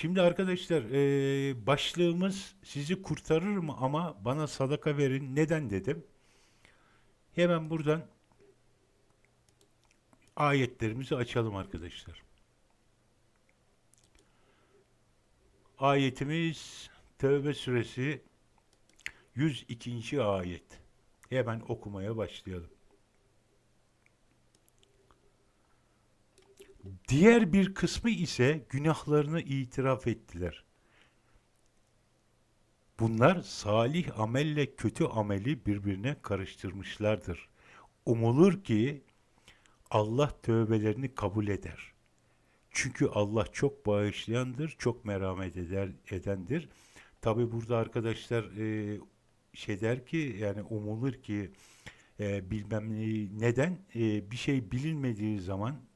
Şimdi arkadaşlar eee, başlığımız sizi kurtarır mı ama bana sadaka verin. Neden dedim. Hemen buradan ayetlerimizi açalım arkadaşlar. Ayetimiz Tevbe suresi 102. ayet. Hemen okumaya başlayalım. Diğer bir kısmı ise günahlarını itiraf ettiler. Bunlar salih amelle kötü ameli birbirine karıştırmışlardır. Umulur ki Allah tövbelerini kabul eder. Çünkü Allah çok bağışlayandır, çok merhamet eder, edendir. Tabi burada arkadaşlar e, şey der ki yani umulur ki e, bilmem ne- neden e, bir şey bilinmediği zaman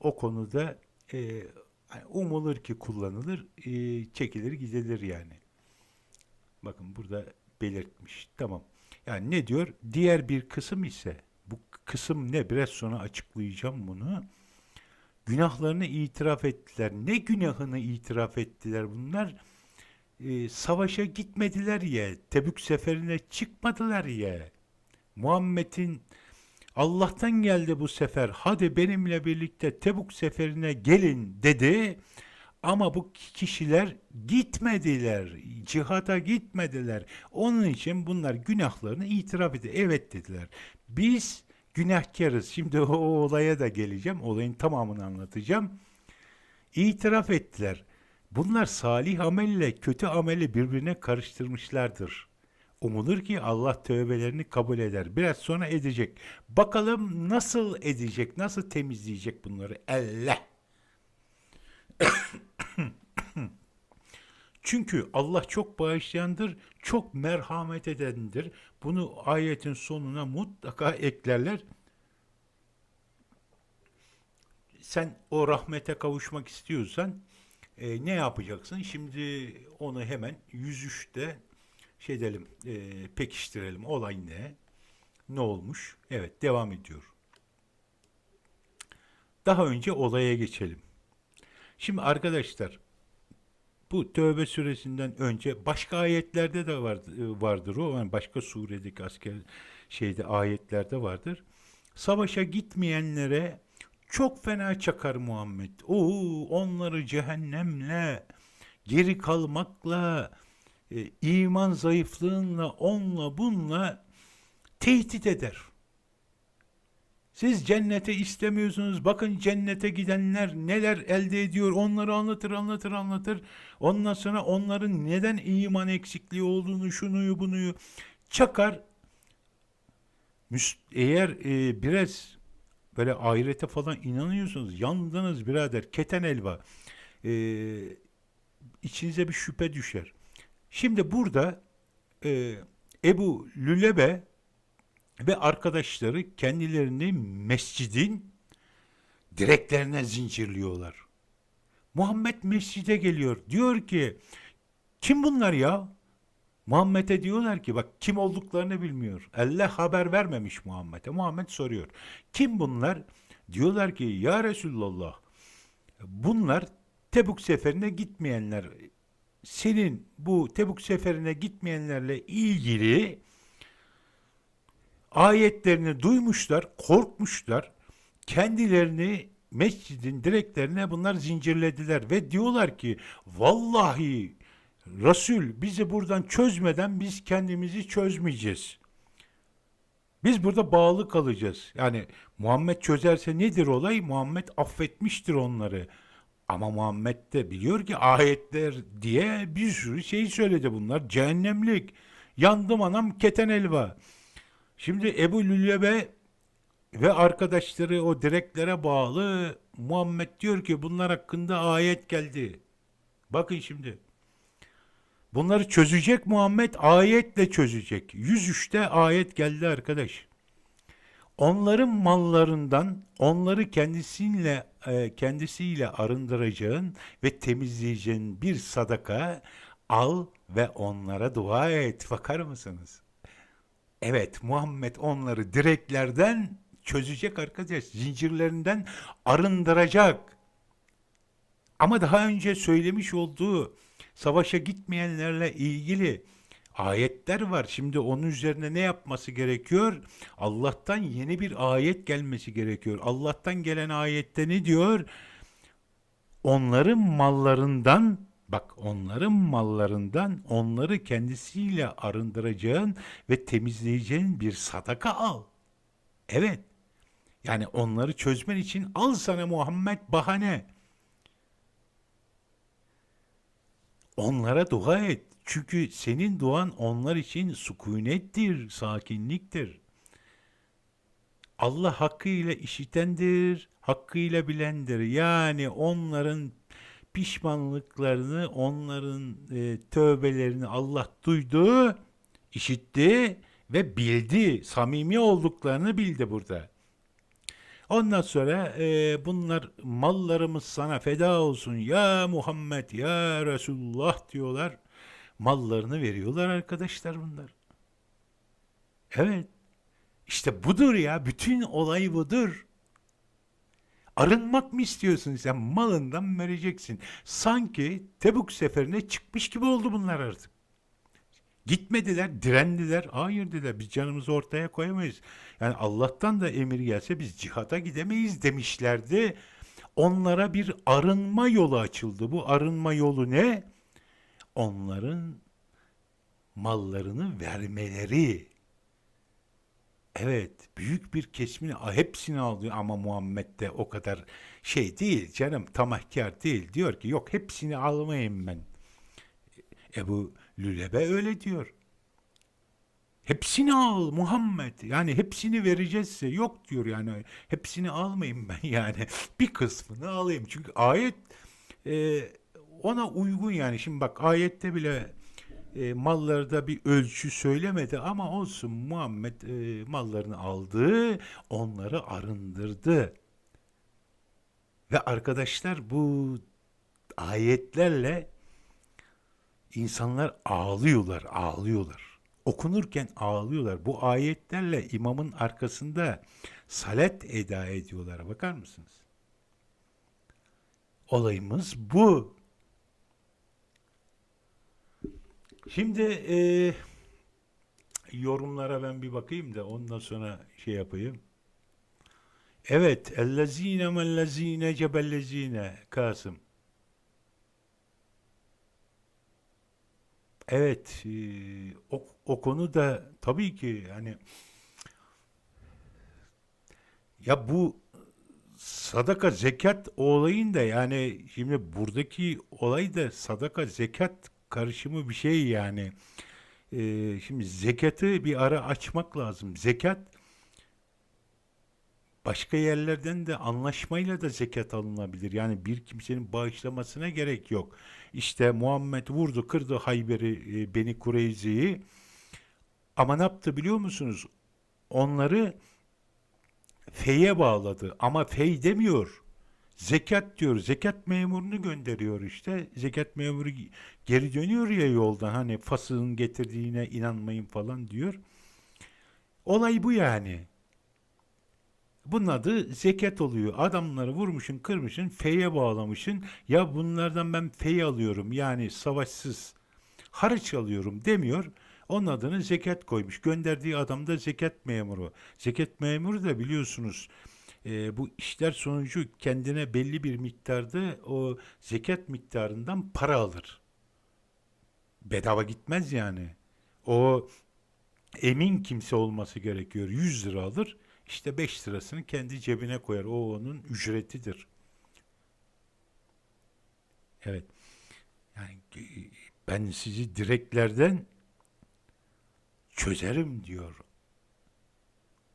o konuda e, hani umulur ki kullanılır, e, çekilir gidilir yani. Bakın burada belirtmiş. Tamam. Yani ne diyor? Diğer bir kısım ise bu kısım ne? Biraz sonra açıklayacağım bunu. Günahlarını itiraf ettiler. Ne günahını itiraf ettiler bunlar? Ee, savaşa gitmediler ya. Tebük seferine çıkmadılar ya. Muhammed'in Allah'tan geldi bu sefer. Hadi benimle birlikte Tebuk seferine gelin dedi. Ama bu kişiler gitmediler. Cihada gitmediler. Onun için bunlar günahlarını itiraf etti. Evet dediler. Biz günahkarız. Şimdi o olaya da geleceğim. Olayın tamamını anlatacağım. İtiraf ettiler. Bunlar salih amelle kötü ameli birbirine karıştırmışlardır. Umulur ki Allah tövbelerini kabul eder. Biraz sonra edecek. Bakalım nasıl edecek, nasıl temizleyecek bunları Allah. Çünkü Allah çok bağışlayandır, çok merhamet edendir. Bunu ayetin sonuna mutlaka eklerler. Sen o rahmete kavuşmak istiyorsan e, ne yapacaksın? Şimdi onu hemen 103'te şey edelim, e, pekiştirelim. Olay ne? Ne olmuş? Evet, devam ediyor. Daha önce olaya geçelim. Şimdi arkadaşlar bu Tövbe suresinden önce başka ayetlerde de vardır, vardır o. Yani başka suredeki asker şeyde ayetlerde vardır. Savaşa gitmeyenlere çok fena çakar Muhammed. Oo, onları cehennemle, geri kalmakla, e, iman zayıflığınla, onunla bununla tehdit eder. Siz cennete istemiyorsunuz. Bakın cennete gidenler neler elde ediyor. Onları anlatır, anlatır, anlatır. Ondan sonra onların neden iman eksikliği olduğunu, şunuyu, bunuyu çakar. Eğer e, biraz böyle ahirete falan inanıyorsunuz, yandınız birader, keten elva. E, içinize bir şüphe düşer. Şimdi burada e, Ebu Lülebe ve arkadaşları kendilerini mescidin direklerine zincirliyorlar. Muhammed mescide geliyor. Diyor ki kim bunlar ya? Muhammed'e diyorlar ki bak kim olduklarını bilmiyor. Allah haber vermemiş Muhammed'e. Muhammed soruyor. Kim bunlar? Diyorlar ki ya Resulallah bunlar Tebuk seferine gitmeyenler. Senin bu Tebuk seferine gitmeyenlerle ilgili ayetlerini duymuşlar, korkmuşlar. Kendilerini mescidin direklerine bunlar zincirlediler ve diyorlar ki vallahi Resul bizi buradan çözmeden biz kendimizi çözmeyeceğiz. Biz burada bağlı kalacağız. Yani Muhammed çözerse nedir olay? Muhammed affetmiştir onları. Ama Muhammed de biliyor ki ayetler diye bir sürü şey söyledi bunlar. Cehennemlik. Yandım anam keten elva. Şimdi Ebu Lülebe ve arkadaşları o direklere bağlı Muhammed diyor ki bunlar hakkında ayet geldi. Bakın şimdi. Bunları çözecek Muhammed ayetle çözecek. 103'te ayet geldi arkadaş. Onların mallarından onları kendisiyle e, kendisiyle arındıracağın ve temizleyeceğin bir sadaka al ve onlara dua et. Bakar mısınız? Evet, Muhammed onları direklerden çözecek arkadaş, zincirlerinden arındıracak. Ama daha önce söylemiş olduğu savaşa gitmeyenlerle ilgili ayetler var. Şimdi onun üzerine ne yapması gerekiyor? Allah'tan yeni bir ayet gelmesi gerekiyor. Allah'tan gelen ayette ne diyor? Onların mallarından bak onların mallarından onları kendisiyle arındıracağın ve temizleyeceğin bir sadaka al. Evet. Yani onları çözmen için al sana Muhammed bahane. Onlara dua et. Çünkü senin duan onlar için sükunettir, sakinliktir. Allah hakkıyla işitendir, hakkıyla bilendir. Yani onların pişmanlıklarını, onların e, tövbelerini Allah duydu, işitti ve bildi. Samimi olduklarını bildi burada. Ondan sonra e, bunlar mallarımız sana feda olsun ya Muhammed ya Resulullah diyorlar. Mallarını veriyorlar arkadaşlar bunlar. Evet. İşte budur ya. Bütün olay budur. Arınmak mı istiyorsun sen? Malından vereceksin. Sanki Tebuk seferine çıkmış gibi oldu bunlar artık. Gitmediler, direndiler. Hayır dediler, biz canımızı ortaya koyamayız. Yani Allah'tan da emir gelse biz cihada gidemeyiz demişlerdi. Onlara bir arınma yolu açıldı. Bu arınma yolu ne? Onların mallarını vermeleri. Evet, büyük bir kesmini, hepsini alıyor ama Muhammed de o kadar şey değil canım, tamahkar değil. Diyor ki yok hepsini almayayım ben. Ebu Lülebe öyle diyor. Hepsini al Muhammed. Yani hepsini verecekse yok diyor yani. Hepsini almayayım ben yani. Bir kısmını alayım. Çünkü ayet e, ona uygun yani. Şimdi bak ayette bile e, mallarda bir ölçü söylemedi ama olsun Muhammed e, mallarını aldı, onları arındırdı. Ve arkadaşlar bu ayetlerle insanlar ağlıyorlar, ağlıyorlar. Okunurken ağlıyorlar. Bu ayetlerle imamın arkasında salet eda ediyorlar. Bakar mısınız? Olayımız bu. Şimdi e, yorumlara ben bir bakayım da ondan sonra şey yapayım. Evet, ellezine mellezine cebellezine Kasım. Evet, e, o, o konu da tabii ki yani ya bu sadaka zekat olayın da yani şimdi buradaki olay da sadaka zekat karışımı bir şey yani. Ee, şimdi zekatı bir ara açmak lazım. Zekat başka yerlerden de anlaşmayla da zekat alınabilir. Yani bir kimsenin bağışlamasına gerek yok. İşte Muhammed vurdu, kırdı Hayber'i, e, Beni Kureyzi'yi. Ama ne yaptı biliyor musunuz? Onları feye bağladı. Ama fey demiyor. Zekat diyor. Zekat memurunu gönderiyor işte. Zekat memuru geri dönüyor ya yoldan. Hani fasığın getirdiğine inanmayın falan diyor. Olay bu yani. Bunun adı zekat oluyor. Adamları vurmuşun, kırmışın, feye bağlamışın. Ya bunlardan ben fey alıyorum. Yani savaşsız harç alıyorum demiyor. Onun adını zekat koymuş. Gönderdiği adam da zekat memuru. Zekat memuru da biliyorsunuz e, bu işler sonucu kendine belli bir miktarda o zekat miktarından para alır. Bedava gitmez yani. O emin kimse olması gerekiyor. 100 lira alır. İşte 5 lirasını kendi cebine koyar. O onun ücretidir. Evet. Yani e, ben sizi direklerden çözerim diyor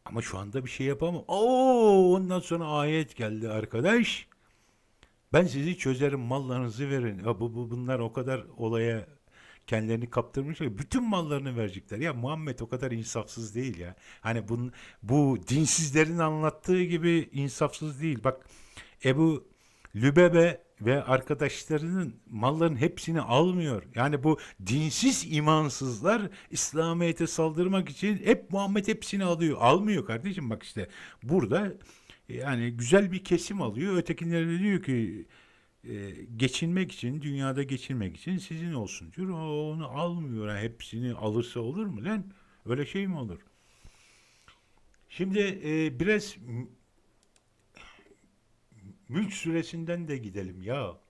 ama şu anda bir şey yapamam. Oo, ondan sonra ayet geldi arkadaş. Ben sizi çözerim, mallarınızı verin. Ya bu, bu bunlar o kadar olaya kendilerini kaptırmışlar. Bütün mallarını verecekler. Ya Muhammed o kadar insafsız değil ya. Hani bun, bu dinsizlerin anlattığı gibi insafsız değil. Bak Ebu Lübebe ve arkadaşlarının malların hepsini almıyor. Yani bu dinsiz imansızlar İslamiyet'e saldırmak için hep Muhammed hepsini alıyor. Almıyor kardeşim bak işte burada yani güzel bir kesim alıyor. Ötekileri diyor ki e, geçinmek için, dünyada geçinmek için sizin olsun diyor. O onu almıyor. Yani hepsini alırsa olur mu lan? Öyle şey mi olur? Şimdi e, biraz Mülk suresinden de gidelim ya.